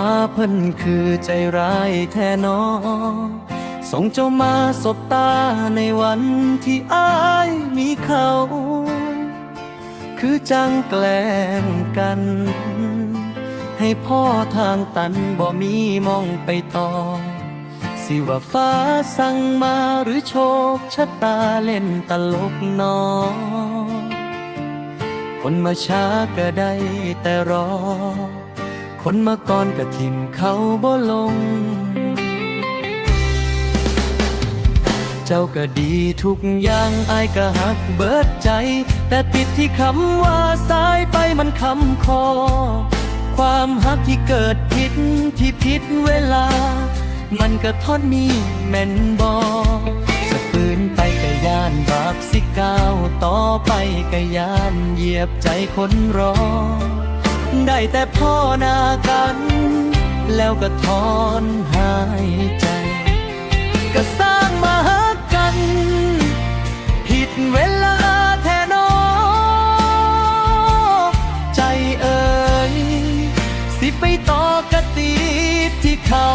ฟ้าเพิ่นคือใจร้ายแท้นอส่งเจ้ามาสบตาในวันที่อ้ายมีเขา คือจังแกล้งกัน ให้พ่อทางตันบ่มีมองไปต่อ สิว่าฟ้าสั่งมาหรือโชคชะตาเล่นตลกนอคนมาช้าก็ได้แต่รอ คนมาก่อนก็ทิมเขาบ่ลง เจ้าก็ดีทุกอย่างอายก็หักเบิดใจ แต่ติดที่คำว่าสายไปมันคำคอ ความหักที่เกิดผิดที่ผิดเวลา มันก็ทอดมีแม่นบอสะปืนไปก็ยานบาปสิก้าวต่อไปก็ยานเหยียบใจคนรอ ได้แต่พ่อนากัน แล้วก็ถอนหายใจ ก็สร้างมาหากัน ผิดเวลาแท้หนอใจเอ่ยสิไปต่อกะตีที่เขา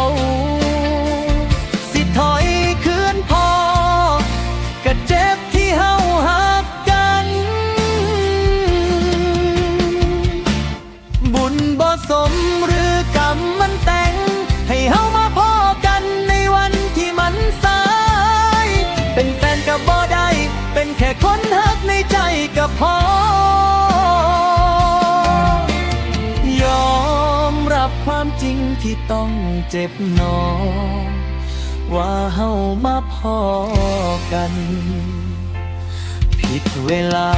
แค่คนหักในใจก็พอยอมรับความจริงที่ต้องเจ็บนอว่าเฮามาพอกัน ผิดเวลา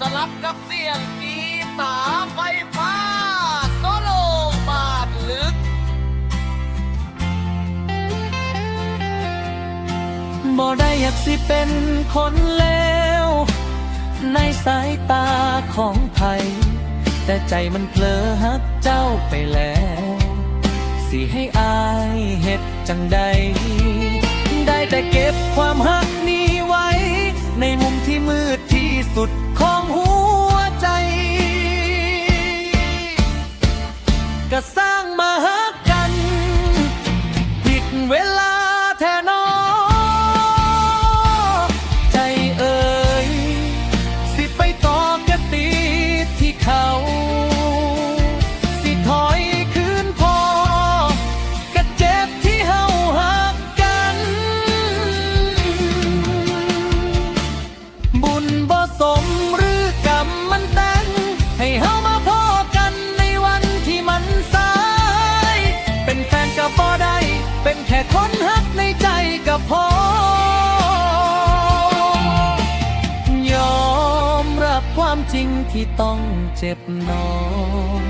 สลับกับเสียงกีตาร์ไฟฟ้าโซโลบาดลึก บ่ได้อยากสิเป็นคนเลวในสายตาของไผแต่ใจมันเผลอหักเจ้าไปแล้ว สิให้อายเฮ็ดจังใด ได้แต่เก็บความหักนี้ไว้ ในมุมที่มืดที่สุดของ บุญบ่สมหรือกรรมมันแต่งให้เฮามาพอกันในวันที่มันสาย เป็นแฟนกับบ่ได้ เป็นแค่คนหักในใจก็พอยอมรับความจริงที่ต้องเจ็บหนอง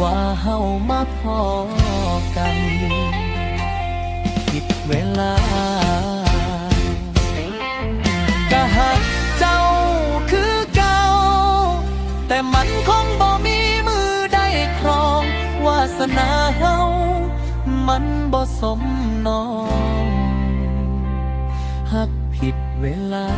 ว่าเฮามาพอกันผิดเวลา สนาเฮามันบ่สมน้องหักผิดเวลา